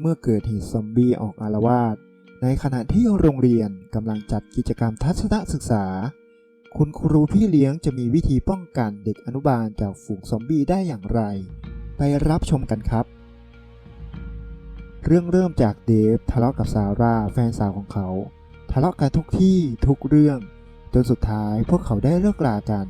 เมื่อเกิดเหตุซอมบี้ออกอาละวาดในขณะที่โรงเรียนกำลังจัดกิจกรรมทัศนศึกษา คุณครูพี่เลี้ยงจะมีวิธีป้องกันเด็กอนุบาลจากฝูงซอมบี้ได้อย่างไร ไปรับชมกันครับ เรื่องเริ่มจากเดฟทะเลาะกับซาร่าแฟนสาวของเขา ทะเลาะกันทุกที่ทุกเรื่อง จนสุดท้ายพวกเขาได้เลิกลากัน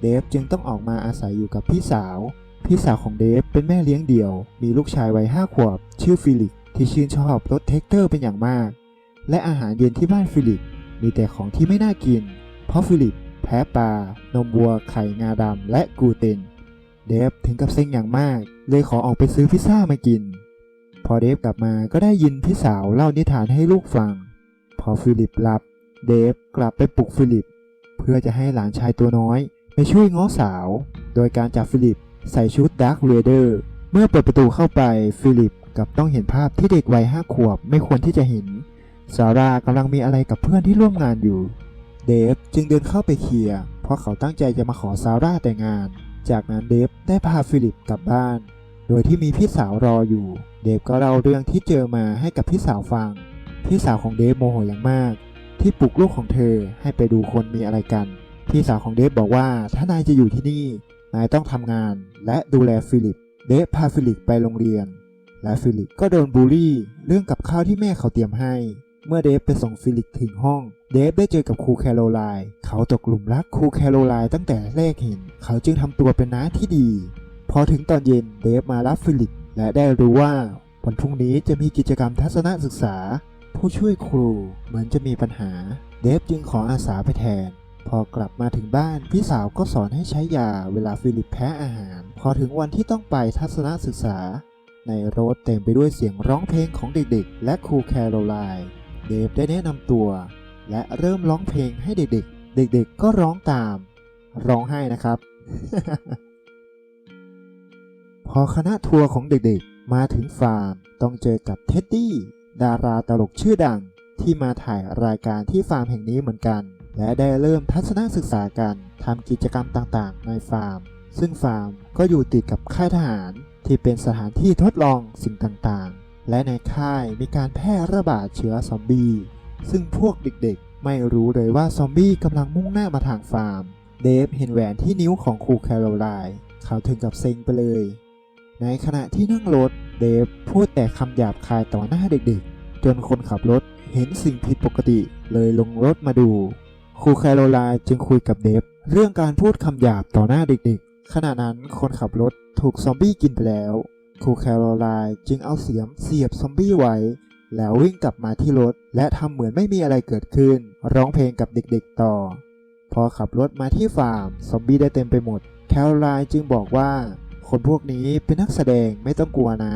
เดฟจึงต้องออกมาอาศัยอยู่กับพี่สาว พี่สาวของเดฟเป็นแม่เลี้ยงเดี่ยว มีลูกชายวัยห้าขวบ ชื่อฟิลิปที่ชื่นชอบรถเทคเตอร์เป็นอย่างมาก และอาหารเย็นที่บ้านฟิลิปมีแต่ของที่ไม่น่ากิน เพราะฟิลิปแพ้ปลานมวัว ไข่งาดำและกลูเตน เดฟถึงกับเซ็งอย่างมาก เลยขอออกไปซื้อพิซซ่ามากิน พอเดฟกลับมาก็ได้ยินพี่สาวเล่านิทานให้ลูกฟัง พอฟิลิปหลับ เดฟกลับไปปลุกฟิลิป เพื่อจะให้หลานชายตัวน้อย ไปช่วยง้อสาว โดยการจับฟิลิป ใส่ชุดดาร์คเรเดอร์เมื่อเปิดประตูเข้าไปฟิลิปกับต้องเห็นภาพที่เด็กวัยห้าขวบไม่ควรที่จะเห็นซาร่ากำลังมีอะไรกับเพื่อนที่ร่วมงานอยู่ เดฟจึงเดินเข้าไปเคลียร์เพราะเขาตั้งใจจะมาขอซาร่าแต่งงาน จากนั้นเดฟได้พาฟิลิปกลับบ้าน โดยที่มีพี่สาวรออยู่ เดฟก็เล่าเรื่องที่เจอมาให้กับพี่สาวฟัง พี่สาวของเดฟโมโหอย่างมาก ที่ปลุกลูกของเธอให้ไปดูคนมีอะไรกัน พี่สาวของเดฟบอกว่าถ้านายจะอยู่ที่นี่ นายต้องทำงานและดูแลฟิลิป เดฟพาฟิลิปไปโรงเรียน และฟิลิปก็โดนบูลลี่ เรื่องกับข้าวที่แม่เขาเตรียมให้ เมื่อเดฟไปส่งฟิลิปถึงห้อง เดฟได้เจอกับครูแคโรไลน์เขาตกหลุมรักครูแคโรไลน์ตั้งแต่แรกเห็น เขาจึงทำตัวเป็นน้าที่ดี พอถึงตอนเย็นเดฟมารับฟิลิป และได้รู้ว่าวันพรุ่งนี้จะมีกิจกรรมทัศนศึกษา ผู้ช่วยครูเหมือนจะมีปัญหา เดฟจึงขออาสาไปแทน พอกลับมาถึงบ้าน พี่สาวก็สอนให้ใช้ยาเวลาฟิลิปแพ้อาหาร พอถึงวันที่ต้องไปทัศนศึกษา ในรถเต็มไปด้วยเสียงร้องเพลงของเด็กๆ และครูแคโรไลน์เดฟได้แนะนำตัว และเริ่มร้องเพลงให้เด็กๆ เด็กๆ ก็ร้องตาม ร้องไห้นะครับ พอคณะทัวร์ของเด็กๆ มาถึงฟาร์ม ต้องเจอกับเท็ดดี้ดาราตลกชื่อดังที่มาถ่ายรายการที่ฟาร์มแห่งนี้เหมือนกัน และได้เริ่มทัศนศึกษากันทำกิจกรรมต่างๆ ในฟาร์ม ซึ่งฟาร์มก็อยู่ติดกับค่ายทหาร ที่เป็นสถานที่ทดลองสิ่งต่างๆ และในค่ายมีการแพร่ระบาดเชื้อซอมบี้ซึ่งพวกเด็กๆ ไม่รู้เลยว่าซอมบี้กำลังมุ่งหน้ามาทางฟาร์ม เดฟเห็นแหวนที่นิ้วของครูแคโรไลน์เขาถึงกับเซ็งไปเลย ในขณะที่นั่งรถเดฟพูดแต่คำหยาบคายต่อหน้าเด็กๆ จนคนขับรถเห็นสิ่งผิดปกติเลยลงรถมาดู ครูแคโรไลน์จึงคุยกับเดฟเรื่องการพูดคำหยาบต่อหน้าเด็กๆ ขณะนั้นคนขับรถถูกซอมบี้กินไปแล้ว ครูแคโรไลน์จึงเอาเสียมเสียบซอมบี้ไว้ แล้ววิ่งกลับมาที่รถ และทำเหมือนไม่มีอะไรเกิดขึ้น ร้องเพลงกับเด็กๆต่อ พอขับรถมาที่ฟาร์มซอมบี้ได้เต็มไปหมด แคโรไลน์จึงบอกว่า คนพวกนี้เป็นนักแสดงไม่ต้องกลัวนะ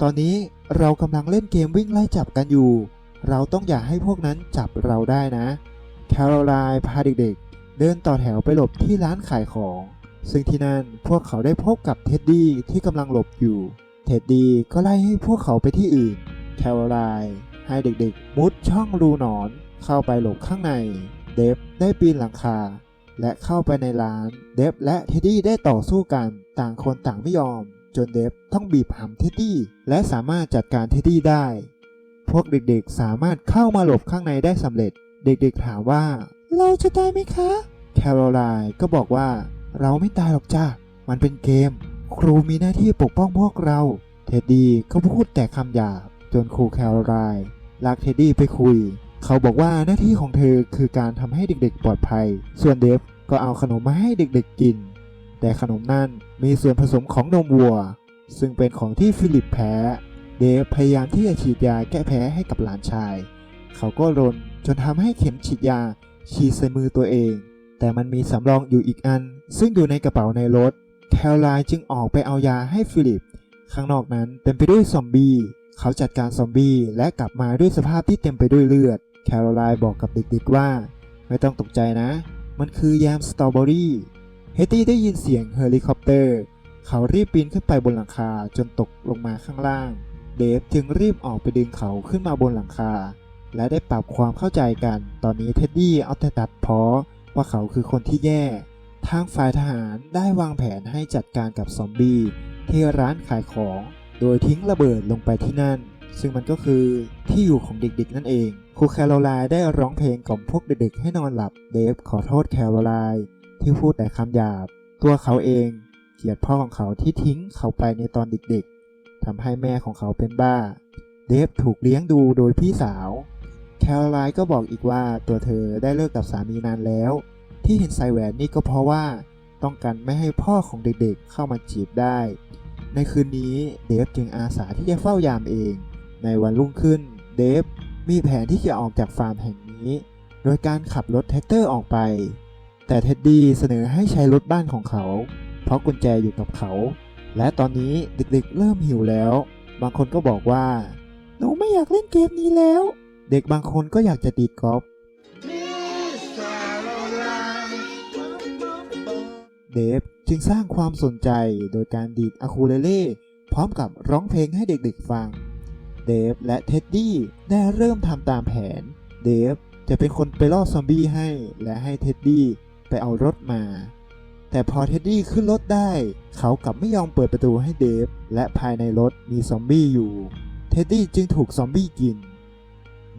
ตอนนี้เรากำลังเล่นเกมวิ่งไล่จับกันอยู่ เราต้องอย่าให้พวกนั้นจับเราได้นะ แคโรไลน์พาเด็กๆ เดินต่อแถวไปหลบที่ร้านขายของ ซึ่งที่นั่นพวกเขาได้พบกับเท็ดดี้ที่กำลังหลบอยู่ เท็ดดี้ก็ไล่ให้พวกเขาไปที่อื่น แคโรไลน์ให้เด็กๆ มุดช่องรูหนอนเข้าไปหลบข้างใน เดฟได้ปีนหลังคา และเข้าไปในร้าน เดฟและเท็ดดี้ได้ต่อสู้กัน ต่างคนต่างไม่ยอม จนเดฟต้องบีบหำเท็ดดี้และสามารถจัดการเท็ดดี้ได้ พวกเด็กๆ สามารถเข้ามาหลบข้างในได้สำเร็จ เด็กๆถามว่า เราจะตายไหมคะ แคโรไลน์ก็บอกว่า เราไม่ตายหรอกจ้ามันเป็นเกม ครูมีหน้าที่ปกป้องพวกเรา เท็ดดี้ก็พูดแต่คำหยาบ จนครูแคโรไลน์ลากเท็ดดี้ไปคุย เขาบอกว่าหน้าที่ของเธอคือการทำให้เด็กๆ ปลอดภัย ส่วนเดฟก็เอาขนมมาให้เด็กๆกิน แต่ขนมนั่นมีส่วนผสมของนมวัว ซึ่งเป็นของที่ฟิลิปแพ้ เดฟพยายามที่จะฉีดยาแก้แพ้ให้กับหลานชาย เขาก็รนจนทำให้เข็มฉีดยาฉีดใส่มือตัวเอง แต่มันมีสำรองอยู่อีกอัน ซึ่งอยู่ในกระเป๋าในรถ แคโรไลน์จึงออกไปเอายาให้ฟิลิป ข้างนอกนั้นเต็มไปด้วยซอมบี้ เขาจัดการซอมบี้และกลับมาด้วยสภาพที่เต็มไปด้วยเลือด แคโรไลน์บอกกับเด็กๆว่า ไม่ต้องตกใจนะ มันคือยามสตรอเบอรี่เฮตตี้ได้ยินเสียงเฮลิคอปเตอร์ เขารีบปีนขึ้นไปบนหลังคาจนตกลงมาข้างล่าง เดฟจึงรีบออกไปดึงเขาขึ้นมาบนหลังคา และได้ปรับความเข้าใจกัน ตอนนี้เท็ดดี้เอาแต่ตัดพอว่าเขาคือคนที่แย่ ทางฝ่ายทหารได้วางแผนให้จัดการกับซอมบี้ที่ร้านขายของ โดยทิ้งระเบิดลงไปที่นั่น ซึ่งมันก็คือที่อยู่ของเด็กๆนั่นเอง ครูแคโรไลน์ได้ร้องเพลงกล่อมพวกเด็กๆให้นอนหลับ เดฟขอโทษแคโรไลน์ที่พูดแต่คำหยาบ ตัวเขาเองเกลียดพ่อของเขาที่ทิ้งเขาไปในตอนเด็กๆทำให้แม่ของเขาเป็นบ้า เดฟถูกเลี้ยงดูโดยพี่สาว คโรไลน์ก็บอกอีกว่าตัวเธอได้เลิกกับสามีนานแล้ว ที่เห็นใส่แหวนนี่ก็เพราะว่าต้องการไม่ให้พ่อของเด็กๆเข้ามาจีบได้ ในคืนนี้เดฟจึงอาสาที่จะเฝ้ายามเอง ในวันรุ่งขึ้นเดฟมีแผนที่จะออกจากฟาร์มแห่งนี้ โดยการขับรถแท็กเตอร์ออกไป แต่เท็ดดี้เสนอให้ใช้รถบ้านของเขา เพราะกุญแจอยู่กับเขา และตอนนี้เด็กๆเริ่มหิวแล้ว บางคนก็บอกว่า หนูไม่อยากเล่นเกมนี้แล้ว เด็กบางคนก็อยากจะตีกอล์ฟเดฟจึงสร้างความสนใจโดยการดีดอะคูเลเล่พร้อมกับร้องเพลงให้เด็กๆฟัง เดฟและเท็ดดี้ได้เริ่มทำตามแผน เดฟจะเป็นคนไปล่อซอมบี้ให้และให้เท็ดดี้ไปเอารถมา แต่พอเท็ดดี้ขึ้นรถได้ เขากลับไม่ยอมเปิดประตูให้เดฟ และภายในรถมีซอมบี้อยู่ เท็ดดี้จึงถูกซอมบี้กิน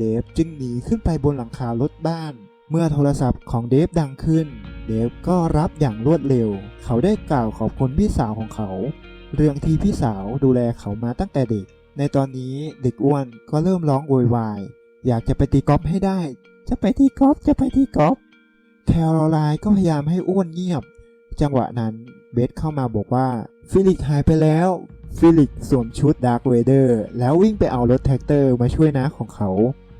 เดฟจึงหนีขึ้นไปบนหลังคารถบ้าน เมื่อโทรศัพท์ของเดฟดังขึ้น เดฟก็รับอย่างรวดเร็ว เขาได้กล่าวขอบคุณพี่สาวของเขา เรื่องที่พี่สาวดูแลเขามาตั้งแต่เด็ก ในตอนนี้เด็กอ้วนก็เริ่มร้องโวยวาย อยากจะไปตีกอล์ฟให้ได้ จะไปตีกอล์ฟจะไปตีกอล์ฟแคโรไลน์ก็พยายามให้อ้วนเงียบ จังหวะนั้นเบสเข้ามาบอกว่าฟิลิกหายไปแล้วฟิลิกสวมชุดดาร์คเวเดอร์แล้ววิ่งไปเอารถแท็กเตอร์มาช่วยน้าของเขา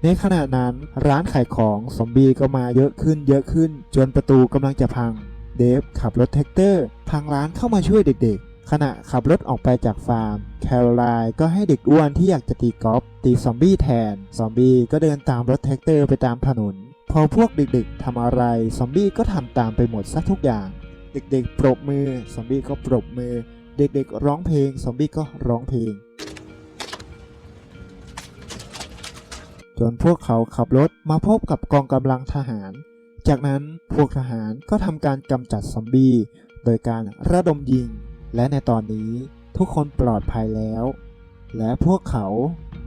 ในขณะนั้นร้านขายของซอมบี้ก็มาเยอะขึ้นเยอะขึ้น จนประตูกำลังจะพัง เดฟขับรถแท็กเตอร์ พังร้านเข้ามาช่วยเด็กๆ ขณะขับรถออกไปจากฟาร์ม แคโรไลน์ก็ให้เด็กอ้วนที่อยากจะตีกอล์ฟตีซอมบี้แทน ซอมบี้ก็เดินตามรถแท็กเตอร์ไปตามถนน พอพวกเด็กๆทำอะไร ซอมบี้ก็ทำตามไปหมดซะทุกอย่าง เด็กๆ ปรบมือ ซอมบี้ก็ปรบมือ เด็กๆ ร้องเพลง ซอมบี้ก็ร้องเพลง จนพวกเขาขับรถมาพบกับกองกำลังทหาร จากนั้นพวกทหารก็ทำการกำจัดซอมบี้ โดยการระดมยิง และในตอนนี้ทุกคนปลอดภัยแล้ว และพวกเขา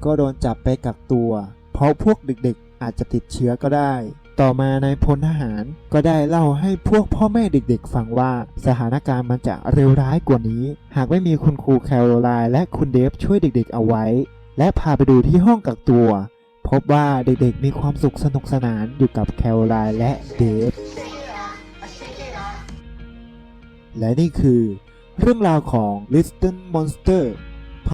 ก็โดนจับไปกักตัว เพราะพวกเด็กๆ อาจจะติดเชื้อก็ได้ ต่อมานายพลทหารก็ได้เล่าให้พวกพ่อแม่เด็กๆ ฟังว่าสถานการณ์มันจะเร็วร้ายกว่านี้ หากไม่มีคุณครูแคโรไลน์และคุณเดฟช่วยเด็กๆ เอาไว้ และพาไปดูที่ห้องกักตัว พบว่าเด็กๆมีความสุขสนุกสนานอยู่กับแคลไลน์และเดฟ และนี่คือเรื่องราวของ Listen Monster